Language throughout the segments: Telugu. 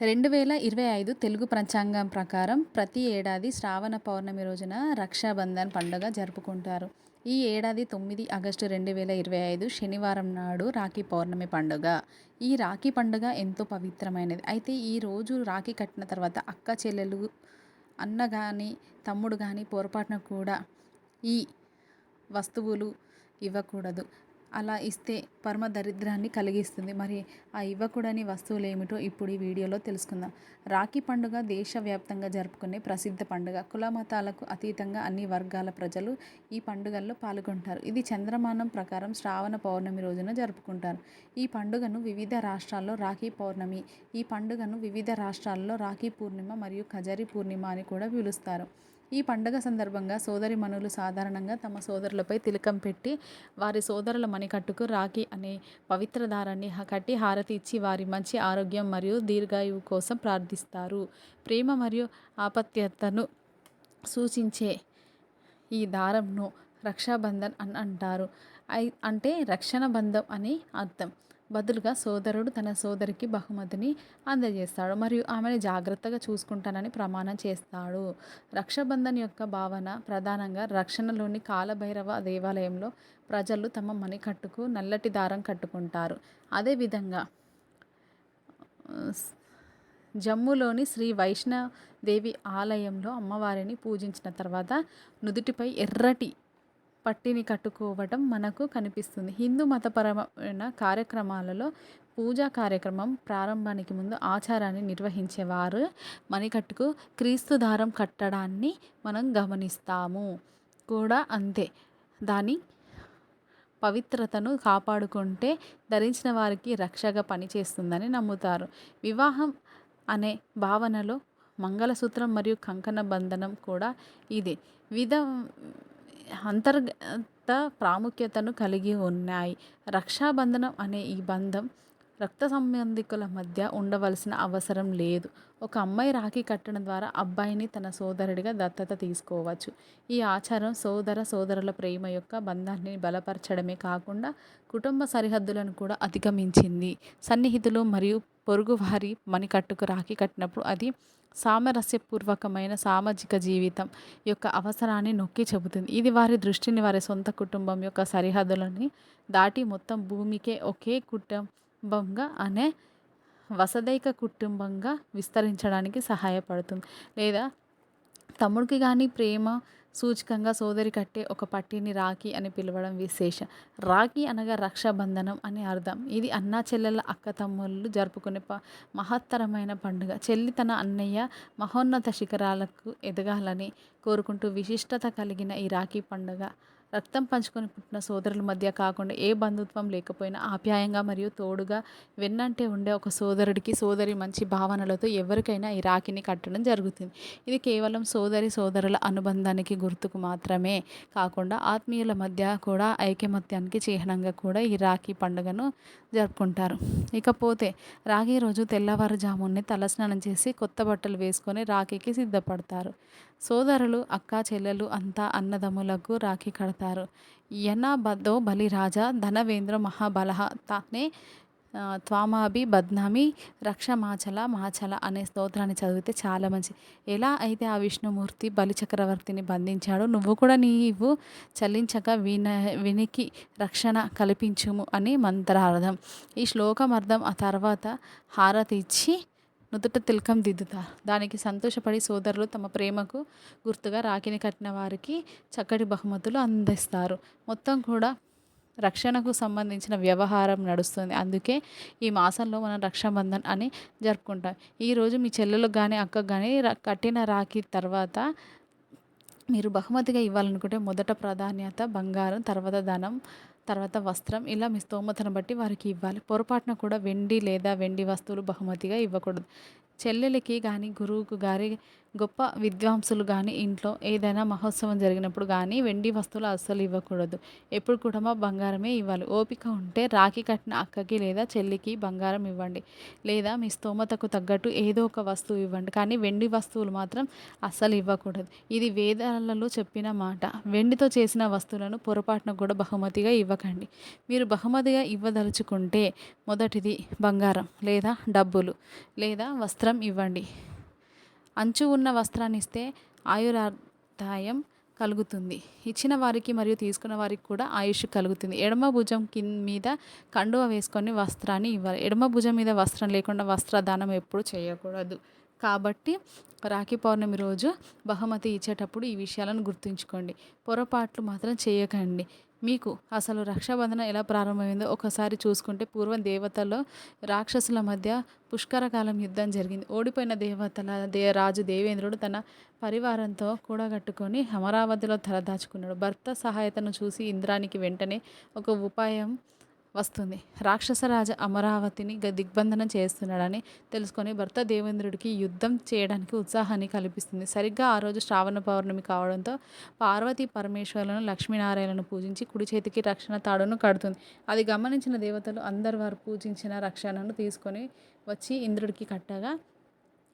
రెండు వేల ఇరవై ఐదు తెలుగు పంచాంగం ప్రకారం ప్రతి ఏడాది శ్రావణ పౌర్ణమి రోజున రక్షాబంధన్ పండుగ జరుపుకుంటారు. ఈ ఏడాది తొమ్మిది ఆగస్టు రెండు వేల ఇరవై ఐదు శనివారం నాడు రాఖీ పౌర్ణమి పండుగ. ఈ రాఖీ పండుగ ఎంతో పవిత్రమైనది. అయితే ఈ రోజు రాఖీ కట్టిన తర్వాత అక్క చెల్లెలు అన్న కానీ తమ్ముడు కానీ పొరపాటున కూడా ఈ వస్తువులు ఇవ్వకూడదు. అలా ఇస్తే పరమ దరిద్రాన్ని కలిగిస్తుంది. మరి ఆ ఇవ్వకూడని వస్తువులు ఏమిటో ఇప్పుడు ఈ వీడియోలో తెలుసుకుందాం. రాఖీ పండుగ దేశవ్యాప్తంగా జరుపుకునే ప్రసిద్ధ పండుగ. కుల మతాలకు అతీతంగా అన్ని వర్గాల ప్రజలు ఈ పండుగల్లో పాల్గొంటారు. ఇది చంద్రమానం ప్రకారం శ్రావణ పౌర్ణమి రోజున జరుపుకుంటారు. ఈ పండుగను వివిధ రాష్ట్రాల్లో రాఖీ పౌర్ణమి ఈ పండుగను వివిధ రాష్ట్రాల్లో రాఖీ పూర్ణిమ మరియు ఖజరి పూర్ణిమ అని కూడా పిలుస్తారు. ఈ పండగ సందర్భంగా సోదరిమణులు సాధారణంగా తమ సోదరులపై తిలకం పెట్టి వారి సోదరుల మణికట్టుకు రాఖీ అనే పవిత్ర దారాన్ని కట్టి హారతి ఇచ్చి వారి మంచి ఆరోగ్యం మరియు దీర్ఘాయువు కోసం ప్రార్థిస్తారు. ప్రేమ మరియు ఆపత్యతను సూచించే ఈ దారంను రక్షాబంధన్ అని అంటారు. ఐ అంటే రక్షణ బంధం అని అర్థం. బదులుగా సోదరుడు తన సోదరికి బహుమతిని అందజేస్తాడు. మరియు ఆమెను జాగ్రత్తగా చూసుకుంటానని ప్రమాణం చేస్తాడు. రక్షాబంధన్ యొక్క భావన ప్రధానంగా రక్షణలోని కాలభైరవ దేవాలయంలో ప్రజలు తమ మణికట్టుకు నల్లటి దారం కట్టుకుంటారు. అదేవిధంగా జమ్మూలోని శ్రీ వైష్ణదేవి ఆలయంలో అమ్మవారిని పూజించిన తర్వాత నుదుటిపై ఎర్రటి పట్టిని కట్టుకోవటం మనకు కనిపిస్తుంది. హిందూ మతపరమైన కార్యక్రమాలలో పూజా కార్యక్రమం ప్రారంభానికి ముందు ఆచారాన్ని నిర్వహించేవారు. మణికట్టుకు క్రీస్తు దారం కట్టడాన్ని మనం గమనిస్తాము. కూడా అంతే. దాని పవిత్రతను కాపాడుకుంటే ధరించిన వారికి రక్షగా పనిచేస్తుందని నమ్ముతారు. వివాహం అనే భావనలో మంగళసూత్రం మరియు కంకణ బంధనం కూడా ఇది. విధ అంతర్గత ప్రాముఖ్యతను కలిగి ఉన్నాయి. రక్షాబంధనం అనే ఈ బంధం రక్త సంబంధికుల మధ్య ఉండవలసిన అవసరం లేదు. ఒక అమ్మాయి రాఖీ కట్టడం ద్వారా అబ్బాయిని తన సోదరుడిగా దత్తత తీసుకోవచ్చు. ఈ ఆచారం సోదర సోదరుల ప్రేమ యొక్క బంధాన్ని బలపరచడమే కాకుండా కుటుంబ సరిహద్దులను కూడా అధిగమించింది. సన్నిహితులు మరియు పొరుగువారి మణికట్టుకు రాఖీ కట్టినప్పుడు అది సామరస్యపూర్వకమైన సామాజిక జీవితం యొక్క అవసరాన్ని నొక్కి చెబుతుంది. ఇది వారి దృష్టిని వారి సొంత కుటుంబం యొక్క సరిహద్దులని దాటి మొత్తం భూమికే ఒకే కుటుంబంగా అనే వసదైక కుటుంబంగా విస్తరించడానికి సహాయపడుతుంది. లేదా తమ్ముడికి కానీ ప్రేమ సూచకంగా సోదరి కట్టే ఒక పట్టిని రాఖీ అని పిలవడం విశేషం. రాఖీ అనగా రక్షాబంధనం అని అర్థం. ఇది అన్నా చెల్లెల అక్క తమ్ముళ్ళు జరుపుకునే ప మహత్తరమైన పండుగ. చెల్లి తన అన్నయ్య మహోన్నత శిఖరాలకు ఎదగాలని కోరుకుంటూ విశిష్టత కలిగిన ఈ రాఖీ పండుగ రక్తం పంచుకొని పుట్టిన సోదరుల మధ్య కాకుండా ఏ బంధుత్వం లేకపోయినా ఆప్యాయంగా మరియు తోడుగా వెన్నంటే ఉండే ఒక సోదరుడికి సోదరి మంచి భావనలతో ఎవరికైనా ఈ రాఖీని కట్టడం జరుగుతుంది. ఇది కేవలం సోదరి సోదరుల అనుబంధానికి గుర్తుకు మాత్రమే కాకుండా ఆత్మీయుల మధ్య కూడా ఐకమత్యానికి చిహ్నంగా కూడా ఈ రాఖీ పండుగను జరుపుకుంటారు. ఇకపోతే రాఖీ రోజు తెల్లవారుజామునే తలస్నానం చేసి కొత్త బట్టలు వేసుకొని రాఖీకి సిద్ధపడతారు. సోదరులు అక్క చెల్లెలు అంతా అన్నదమ్ములకు రాఖీ కడతారు. యనా బద్దో బలిరాజా ధనవేంద్ర మహాబలహ తానే త్వామాభి బద్నామి రక్ష మాచల మాచల అనే స్తోత్రాన్ని చదివితే చాలా మంచి. ఎలా అయితే ఆ విష్ణుమూర్తి బలి చక్రవర్తిని బంధించాడో నువ్వు కూడా నీవు చలించక విన వినికి రక్షణ కల్పించుము అని మంత్రార్థం. ఈ శ్లోకం అర్థం ఆ తర్వాత హారతి ఇచ్చి నుదుట తిలకం దిద్దుతారు దానికి సంతోషపడి సోదరులు తమ ప్రేమకు గుర్తుగా రాఖీని కట్టిన వారికి చక్కటి బహుమతులు అందిస్తారు. మొత్తం కూడా రక్షణకు సంబంధించిన వ్యవహారం నడుస్తుంది. అందుకే ఈ మాసంలో మనం రక్షాబంధన్ అని జరుపుకుంటాం. ఈరోజు మీ చెల్లెలకు కానీ అక్కకు కానీ కట్టిన రాఖీ తర్వాత మీరు బహుమతిగా ఇవ్వాలనుకుంటే మొదట ప్రాధాన్యత బంగారం తర్వాత ధనం తర్వాత వస్త్రం ఇలా మీ స్తోమతను బట్టి వారికి ఇవ్వాలి. పొరపాటున కూడా వెండి లేదా వెండి వస్తువులు బహుమతిగా ఇవ్వకూడదు. చెల్లెలకి కానీ గురువుకు గారి గొప్ప విద్వాంసులు కానీ ఇంట్లో ఏదైనా మహోత్సవం జరిగినప్పుడు కానీ వెండి వస్తువులు అస్సలు ఇవ్వకూడదు. ఎప్పుడు కూడా బంగారమే ఇవ్వాలి. ఓపిక ఉంటే రాఖీ కట్టిన అక్కకి లేదా చెల్లికి బంగారం ఇవ్వండి. లేదా మీ స్తోమతకు తగ్గట్టు ఏదో ఒక వస్తువు ఇవ్వండి. కానీ వెండి వస్తువులు మాత్రం అస్సలు ఇవ్వకూడదు. ఇది వేదాలలో చెప్పిన మాట. వెండితో చేసిన వస్తువులను పొరపాటున కూడా బహుమతిగా ఇవ్వకండి. మీరు బహుమతిగా ఇవ్వదలుచుకుంటే మొదటిది బంగారం లేదా డబ్బులు లేదా వస్త్రం ఇవ్వండి. అంచు ఉన్న వస్త్రాన్ని ఇస్తే ఆయురాదాయం కలుగుతుంది. ఇచ్చిన వారికి మరియు తీసుకున్న వారికి కూడా ఆయుష్ కలుగుతుంది. ఎడమ భుజం కింద మీద కండువ వేసుకొని వస్త్రాన్ని ఇవ్వాలి. ఎడమ భుజం మీద వస్త్రం లేకుండా వస్త్రదానం ఎప్పుడు చేయకూడదు. కాబట్టి రాఖీ పౌర్ణమి రోజు బహుమతి ఇచ్చేటప్పుడు ఈ విషయాలను గుర్తుంచుకోండి. పొరపాట్లు మాత్రం చేయకండి. మీకు అసలు రక్షాబంధన ఎలా ప్రారంభమైందో ఒకసారి చూసుకుంటే పూర్వం దేవతల్లో రాక్షసుల మధ్య పుష్కరకాలం యుద్ధం జరిగింది. ఓడిపోయిన దేవతల దే రాజు దేవేంద్రుడు తన పరివారంతో కూడగట్టుకొని అమరావతిలో తలదాచుకున్నాడు. భర్త సహాయతను చూసి ఇంద్రానికి వెంటనే ఒక ఉపాయం వస్తుంది. రాక్షసరాజ అమరావతిని దిగ్బంధనం చేస్తున్నాడని తెలుసుకొని భర్త దేవేంద్రుడికి యుద్ధం చేయడానికి ఉత్సాహాన్ని కల్పిస్తుంది. సరిగ్గా ఆ రోజు శ్రావణ పౌర్ణమి కావడంతో పార్వతీ పరమేశ్వరులను లక్ష్మీనారాయణను పూజించి కుడి చేతికి రక్షణ తాడును కడుతుంది. అది గమనించిన దేవతలు అందరు వారు పూజించిన రక్షణను తీసుకొని వచ్చి ఇంద్రుడికి కట్టగా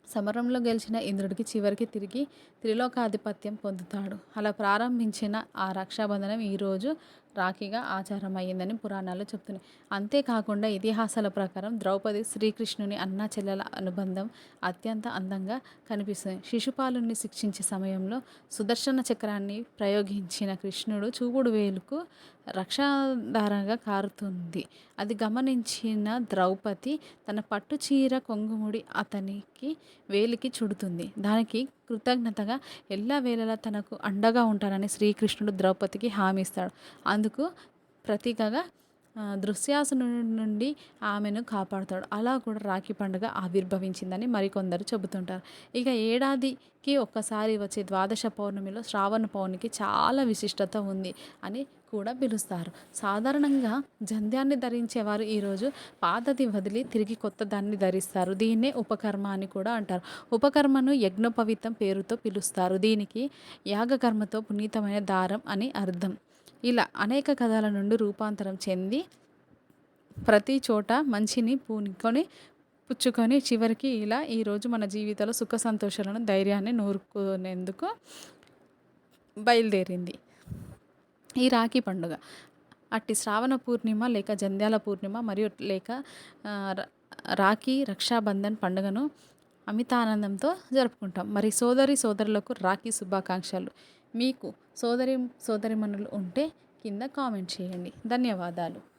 సమరంలో గెలిచిన ఇంద్రుడికి చివరికి తిరిగి త్రిలోకాధిపత్యం పొందుతాడు. అలా ప్రారంభించిన ఆ రక్షాబంధనం ఈరోజు రాఖీగా ఆచారం అయ్యిందని పురాణాలు చెప్తున్నాయి. అంతేకాకుండా ఇతిహాసాల ప్రకారం ద్రౌపది శ్రీకృష్ణుని అన్నా చెల్లెల అనుబంధం అత్యంత అందంగా కనిపిస్తుంది. శిశుపాలుని శిక్షించే సమయంలో సుదర్శన చక్రాన్ని ప్రయోగించిన కృష్ణుడు చూపుడు వేలుకు రక్షాధారంగా కారుతుంది. అది గమనించిన ద్రౌపది తన పట్టు చీర కొంగుముడి అతనికి వేలికి చుడుతుంది. దానికి కృతజ్ఞతగా ఎల్లా వేళలా తనకు అండగా ఉంటానని శ్రీకృష్ణుడు ద్రౌపదికి హామీ ఇస్తాడు. అందుకు ప్రతీకగా దృశ్యాసను నుండి ఆమెను కాపాడుతాడు. అలా కూడా రాఖీ పండుగ ఆవిర్భవించిందని మరికొందరు చెబుతుంటారు. ఇక ఏడాదికి ఒక్కసారి వచ్చే ద్వాదశ పౌర్ణమిలో శ్రావణ పౌర్ణమికి చాలా విశిష్టత ఉంది అని కూడా పిలుస్తారు. సాధారణంగా జంధ్యాన్ని ధరించేవారు ఈరోజు పాతది వదిలి తిరిగి కొత్త దాన్ని ధరిస్తారు. దీన్నే ఉపకర్మ అని కూడా అంటారు. ఉపకర్మను యజ్ఞోపవితం పేరుతో పిలుస్తారు. దీనికి యాగకర్మతో పునీతమైన దారం అని అర్థం. ఇలా అనేక కథల నుండి రూపాంతరం చెంది ప్రతి చోట మంచిని పూనుకొని పుచ్చుకొని చివరికి ఇలా ఈరోజు మన జీవితంలో సుఖ సంతోషాలను ధైర్యాన్ని నూరుకునేందుకు బయలుదేరింది. ఈ రాఖీ పండుగ అట్టి శ్రావణ పూర్ణిమ లేక జంధ్యాల పూర్ణిమ మరియు లేక రాఖీ రక్షాబంధన్ పండుగను అమితానందంతో జరుపుకుంటాం. మరి సోదరి సోదరులకు రాఖీ శుభాకాంక్షలు. మీకు సోదరి సోదరిమణులు ఉంటే కింద కామెంట్ చేయండి. ధన్యవాదాలు.